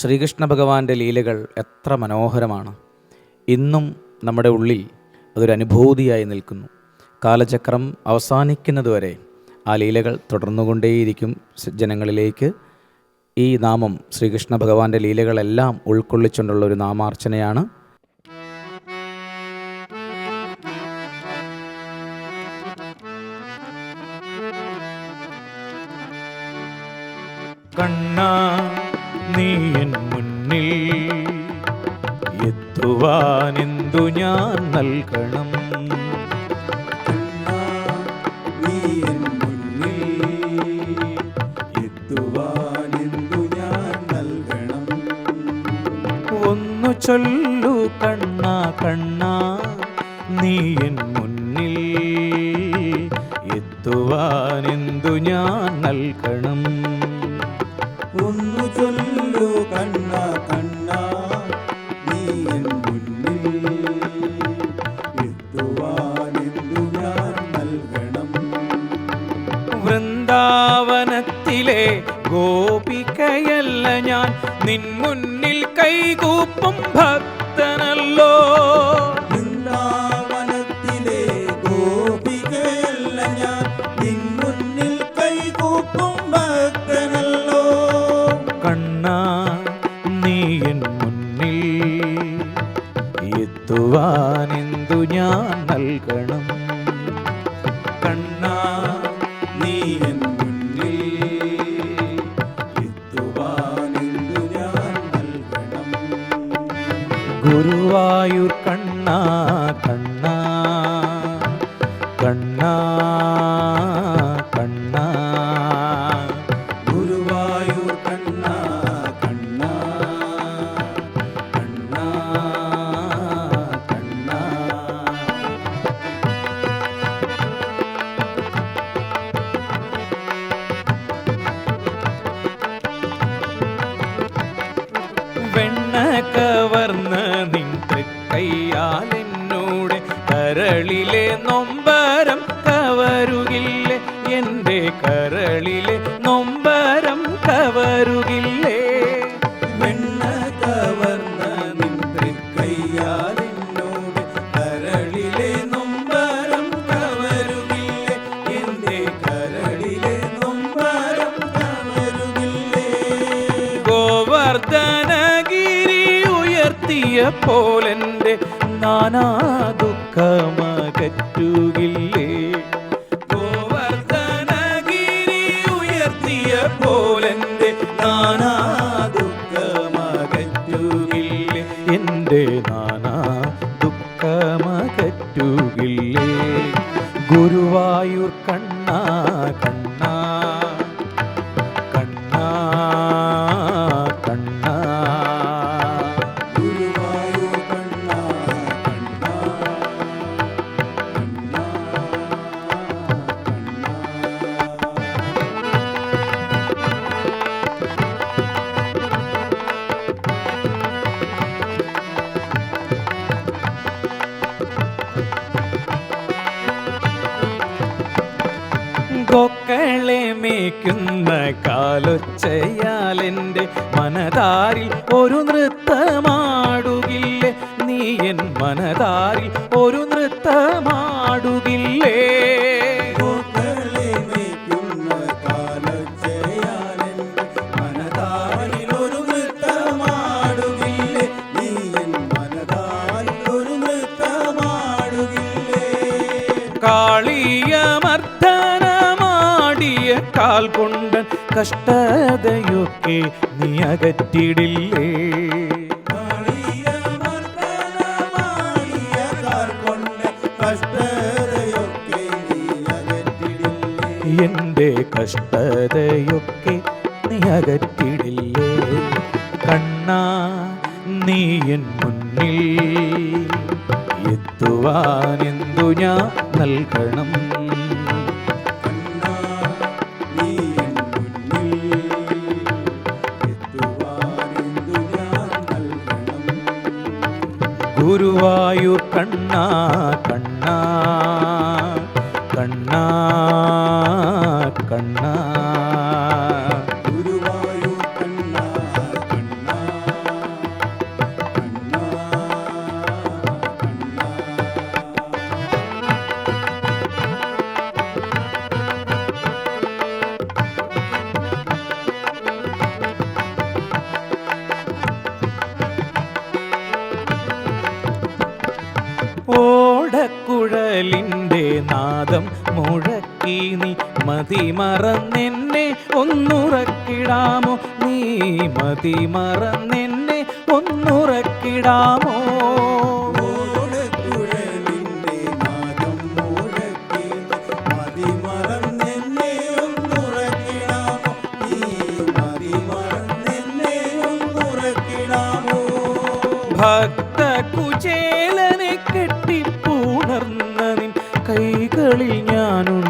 ശ്രീകൃഷ്ണ ഭഗവാന്റെ ലീലകൾ എത്ര മനോഹരമാണ്. ഇന്നും നമ്മുടെ ഉള്ളിൽ അതൊരു അനുഭൂതിയായി നിൽക്കുന്നു. കാലചക്രം അവസാനിക്കുന്നതുവരെ ആ ലീലകൾ തുടർന്നുകൊണ്ടേയിരിക്കും ജനങ്ങളിലേക്ക്. ഈ നാമം ശ്രീകൃഷ്ണ ഭഗവാന്റെ ലീലകളെല്ലാം ഉൾക്കൊള്ളിച്ചുകൊണ്ടുള്ള ഒരു നാമാർച്ചനയാണ്. കണ്ണ നീ എത്തുവാനെന്തു ഞാൻ നൽകണം? ഒന്നു ചൊല്ലു കണ്ണ കണ്ണാ നീ എൻ മുന്നിൽ എത്തുവാനെന്തു ഞാൻ നൽകണം? ഗോപികയല്ല ഞാൻ. നിൻ മുന്നിൽ കൈകൂപ്പും ഭക്തനല്ലോ. ഗുരുവായൂർ കണ്ണാ വെണ്ണ കവർന്ന നിൻ തൃക്കൈയാൽ എന്നോട് കരളിലെ നൊമ്പരം കവരുകില്ലേ എന്റെ കരളിലെ നൊമ്പരം കവരുകില്ലേ ഗോവർദ്ധനഗിരി ഉയർത്തിയപ്പോലെന്റെ നാനാ ദുഃഖമകറ്റുകില്ലേ? ഗോവർദ്ധനഗിരി ഉയർത്തിയ നാനാ എന്റെ നാനാ ദുഃഖമകറ്റുകില്ലേ? ഗുരുവായൂർ കണ്ണാ കൊക്കളെ മേക്കുന്ന കാലൊച്ചയാൽ എന്റെ മനതാരിൽ ഒരു നൃത്തമാടുകില്ലേ? നീ എൻ മനതാരിൽ ഒരു നൃത്തമാടുകില്ലേ? പൂക്കളെ കാൽ കൊണ്ടൻ കഷ്ടതയൊക്കെ നീ അകറ്റിടില്ലേ? എന്റെ കഷ്ടതയൊക്കെ നീ അകറ്റിടില്ലേ കണ്ണാ നീ എൻ മുന്നിൽ എത്തുവാനെന്തു ഞാൻ നൽകണം ഗുരുവായൂർ കണ്ണാ കണ്ണാ കണ്ണാ നോക്കി നീ മതി മറന്നെന്നെ ഒന്നുറക്കിടാമോ? നീ മതി മറന്നെന്നെ ഒന്നുറക്കിടാമോ? ഭക്ത കുചേലനെ കെട്ടിപ്പൂണർന്ന നിൻ കൈകളിൽ ഞാനൊന്നു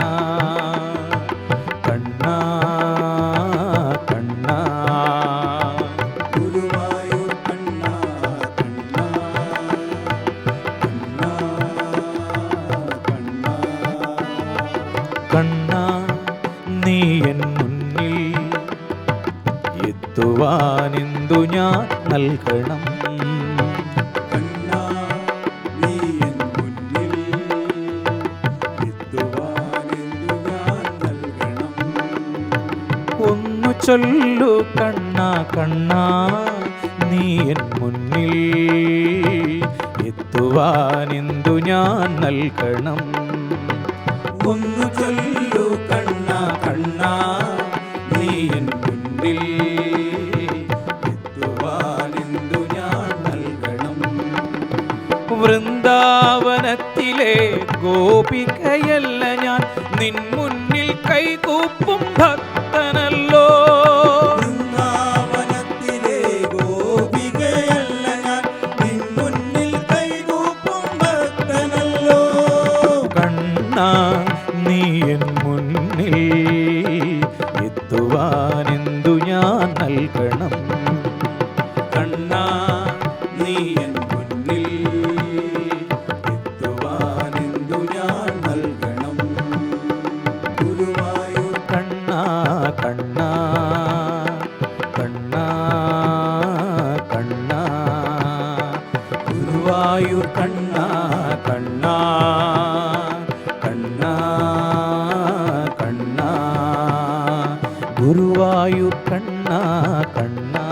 കണ്ണാ നീ എൻ മുന്നിൽ. എത്തുവാനെന്തു ഞാൻ നൽകണം? കണ്ണാ നീ എൻ മുന്നിൽ. എത്തുവാനെന്തു ഞാൻ നൽകണം? ഒന്നു ചൊല്ലു കണ്ണ കണ്ണ നീ എൻ മുന്നിൽ. എത്തുവാനെന്തു ഞാൻ നൽകണം? കണ്ണാ കണ്ണ ഞാൻ വൃന്ദാവനത്തിലെ ഗോപികയല്ല ഞാൻ. നിൻ മുന്നിൽ കൈകൂപ്പും ഭക്തനല്ലോ பாடுவார் குருவாயூர் கண்ணா கண்ணா.